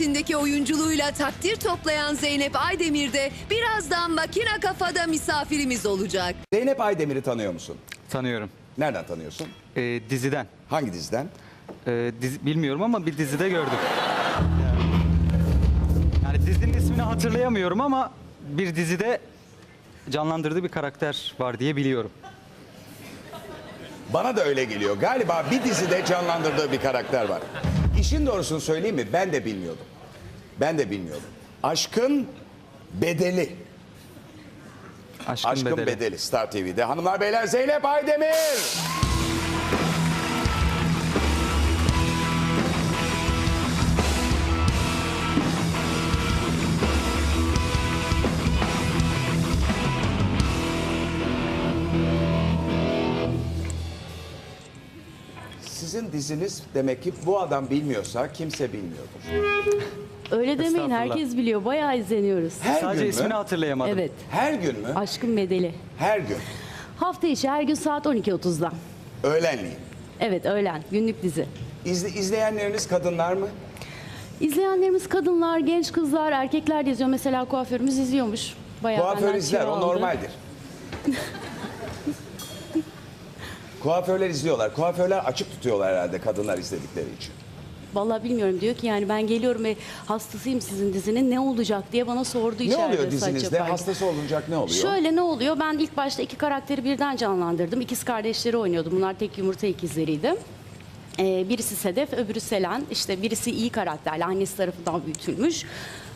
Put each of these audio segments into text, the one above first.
setindeki oyunculuğuyla takdir toplayan Zeynep Aydemir de birazdan makina kafada misafirimiz olacak. Zeynep Aydemir'i tanıyor musun? Tanıyorum. Nereden tanıyorsun? Ee, diziden. Hangi diziden? Ee, dizi- bilmiyorum ama bir dizide gördüm. Yani dizinin ismini hatırlayamıyorum ama bir dizide canlandırdığı bir karakter var diye biliyorum. Bana da öyle geliyor. Galiba bir dizide canlandırdığı bir karakter var. İşin doğrusunu söyleyeyim mi? Ben de bilmiyordum. Ben de bilmiyordum. Aşkın bedeli. Aşkın, Aşkın bedeli. bedeli. Star TV'de. Hanımlar beyler Zeynep Aydemir. Sizin diziniz demek ki bu adam bilmiyorsa kimse bilmiyordur. Öyle demeyin Estağfurullah. herkes biliyor. Bayağı izleniyoruz. Her Sadece gün mü? ismini hatırlayamadım. Evet. Her gün mü? Aşkın bedeli. Her gün. Hafta içi her gün saat 12.30'da. Öğlenleyin. Evet öğlen günlük dizi. İzle, izleyenleriniz kadınlar mı? İzleyenlerimiz kadınlar, genç kızlar, erkekler de izliyor. Mesela kuaförümüz izliyormuş. Bayağı Kuaför benden izler, tüyo o aldı. normaldir. Kuaförler izliyorlar. Kuaförler açık tutuyorlar herhalde kadınlar izledikleri için. Vallahi bilmiyorum diyor ki yani ben geliyorum ve hastasıyım sizin dizinin ne olacak diye bana sordu Ne içeride oluyor saç dizinizde? yaparken. Hastası olunacak ne oluyor? Şöyle ne oluyor? Ben ilk başta iki karakteri birden canlandırdım. İkiz kardeşleri oynuyordum. Bunlar tek yumurta ikizleriydi. Ee, birisi Sedef, öbürü Selen. İşte birisi iyi karakterli, annesi tarafından büyütülmüş.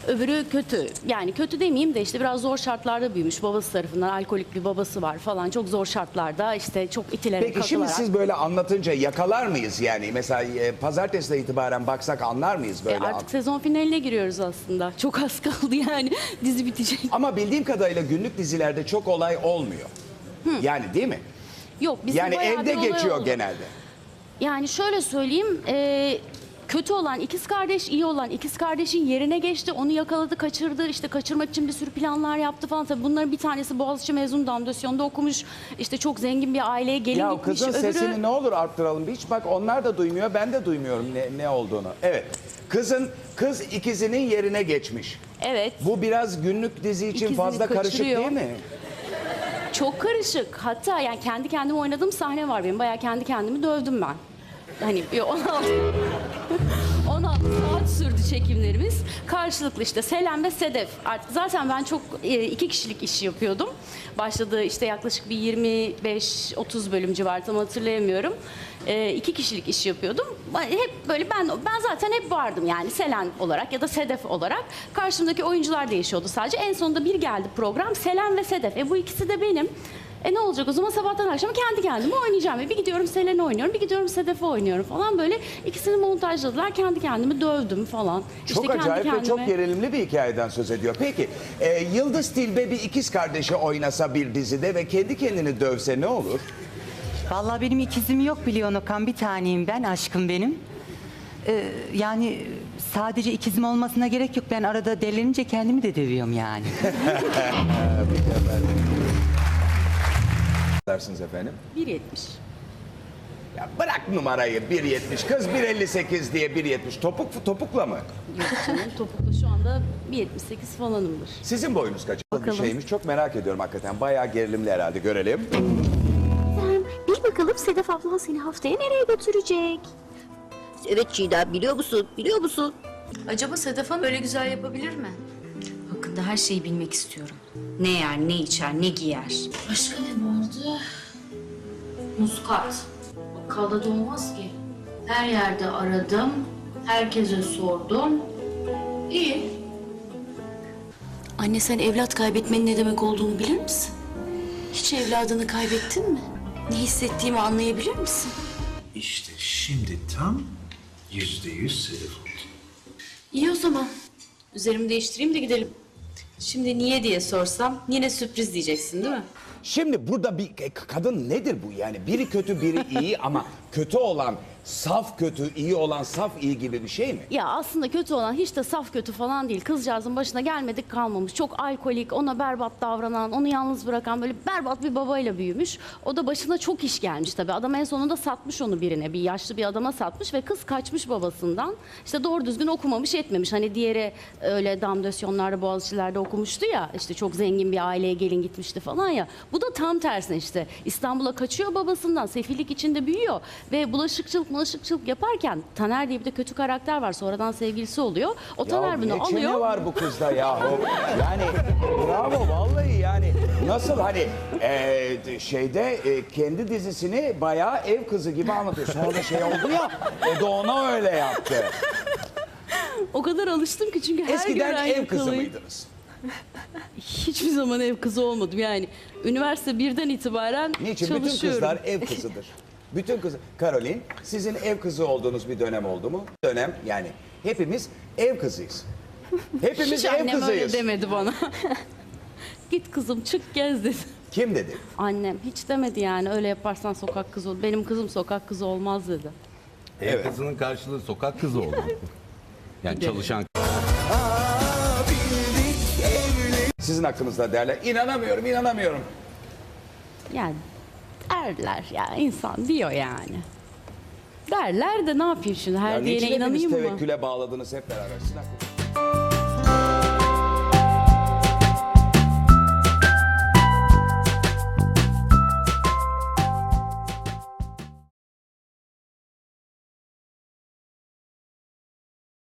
Öbürü kötü. Yani kötü demeyeyim de işte biraz zor şartlarda büyümüş. Babası tarafından alkolik bir babası var falan. Çok zor şartlarda işte çok itilerek Peki şimdi kakılarak. siz böyle anlatınca yakalar mıyız yani? Mesela e, pazartesiden itibaren baksak anlar mıyız E, böyle? artık sezon finaline giriyoruz aslında. Çok az kaldı yani. Dizi bitecek. Ama bildiğim kadarıyla günlük dizilerde çok olay olmuyor. Yani değil mi? Yok bizim yani bayağı evde bir olay geçiyor oldu. genelde. Yani şöyle söyleyeyim, e, kötü olan ikiz kardeş, iyi olan ikiz kardeşin yerine geçti. Onu yakaladı, kaçırdı. İşte kaçırmak için bir sürü planlar yaptı falan. Tabii bunların bir tanesi Boğaziçi mezun damdasyonda okumuş. İşte çok zengin bir aileye gelin Ya gitmiş. kızın Öbürü- sesini ne olur arttıralım. Hiç bak onlar da duymuyor, ben de duymuyorum ne, ne olduğunu. Evet. Kızın kız ikizinin yerine geçmiş. Evet, Bu biraz günlük dizi için İkizini fazla karışık kaçırıyor. değil mi? Çok karışık. Hatta yani kendi kendime oynadığım sahne var benim. Bayağı kendi kendimi dövdüm ben. Hani bir 16 16 saat sürdü çekimlerimiz. Karşılıklı işte Selen ve Sedef. Artık zaten ben çok e, iki kişilik iş yapıyordum. Başladığı işte yaklaşık bir 25-30 bölüm civarı tam hatırlayamıyorum. E, iki kişilik iş yapıyordum. Hep böyle ben ben zaten hep vardım yani Selen olarak ya da Sedef olarak. Karşımdaki oyuncular değişiyordu sadece. En sonunda bir geldi program Selen ve Sedef. E bu ikisi de benim. E ne olacak o zaman sabahtan akşama kendi kendime oynayacağım. E bir gidiyorum Selen'i oynuyorum, bir gidiyorum Sedef'i oynuyorum falan böyle. ikisini montajladılar, kendi kendimi dövdüm falan. Çok kendi acayip ve çok kendime- gerilimli bir hikayeden söz ediyor. Peki e, Yıldız Tilbe bir ikiz kardeşi oynasa bir dizide ve kendi kendini dövse ne olur? Vallahi benim ikizim yok biliyorsun Okan. Bir taneyim ben, aşkım benim. Ee, yani sadece ikizim olmasına gerek yok. Ben arada delinince kendimi de dövüyorum yani. Dersiniz efendim. 1.70. Ya bırak numarayı 1.70 kız 1.58 diye 1.70 topuk topukla mı? Yok canım topuklu şu anda 1.78 falanımdır. Sizin boyunuz kaç? Bir Bakalım. şeymiş çok merak ediyorum hakikaten. Bayağı gerilimli herhalde görelim. Sen bil bakalım Sedef ablan seni haftaya nereye götürecek? Evet Çiğdem biliyor musun? Biliyor musun? Acaba Sedef Hanım öyle güzel yapabilir mi? Hakkında her şeyi bilmek istiyorum. Ne yer, ne içer, ne giyer. Başka ne vardı? Muskat. Bakkalda da olmaz ki. Her yerde aradım. Herkese sordum. İyi. Anne sen evlat kaybetmenin ne demek olduğunu bilir misin? Hiç evladını kaybettin mi? Ne hissettiğimi anlayabilir misin? İşte şimdi tam yüzde yüz Sedef oldu. İyi o zaman. Üzerimi değiştireyim de gidelim. Şimdi niye diye sorsam yine sürpriz diyeceksin değil mi? Şimdi burada bir e, kadın nedir bu yani? Biri kötü biri iyi ama kötü olan saf kötü, iyi olan saf iyi gibi bir şey mi? Ya aslında kötü olan hiç de saf kötü falan değil. Kızcağızın başına gelmedik kalmamış. Çok alkolik, ona berbat davranan, onu yalnız bırakan böyle berbat bir babayla büyümüş. O da başına çok iş gelmiş tabii. Adam en sonunda satmış onu birine. Bir yaşlı bir adama satmış ve kız kaçmış babasından. İşte doğru düzgün okumamış etmemiş. Hani diğeri öyle damdösyonlarda, boğaziçi'lerde okumuştu ya. İşte çok zengin bir aileye gelin gitmişti falan ya. Bu da tam tersine işte. İstanbul'a kaçıyor babasından. Sefillik içinde büyüyor. Ve bulaşıkçılık bulaşıkçılık yaparken Taner diye bir de kötü karakter var. Sonradan sevgilisi oluyor. O Taner bunu ne çene alıyor. var bu kızda yahu. Yani bravo vallahi yani nasıl hani e, şeyde e, kendi dizisini bayağı ev kızı gibi anlatıyor. Sonra şey oldu ya o da ona öyle yaptı. O kadar alıştım ki çünkü her Eskiden gören ev kızı yakalayıp- mıydınız? Hiçbir zaman ev kızı olmadım yani. Üniversite birden itibaren Niçin? Bütün çalışıyorum. kızlar ev kızıdır. Bütün kız. Karolin sizin ev kızı olduğunuz bir dönem oldu mu? Dönem yani hepimiz ev kızıyız. Hepimiz Hiç ev annem öyle kızıyız. demedi bana. Git kızım çık gez dedi. Kim dedi? Annem hiç demedi yani öyle yaparsan sokak kızı olur. Benim kızım sokak kızı olmaz dedi. Ev Evet. kızının karşılığı sokak kızı oldu. Yani çalışan Sizin hakkınızda derler. İnanamıyorum, inanamıyorum. Yani derler ya insan diyor yani. Derler de ne yapayım şimdi her Ya diyene inanayım mı? tevekküle bağladınız hep beraber? Hakkınızda.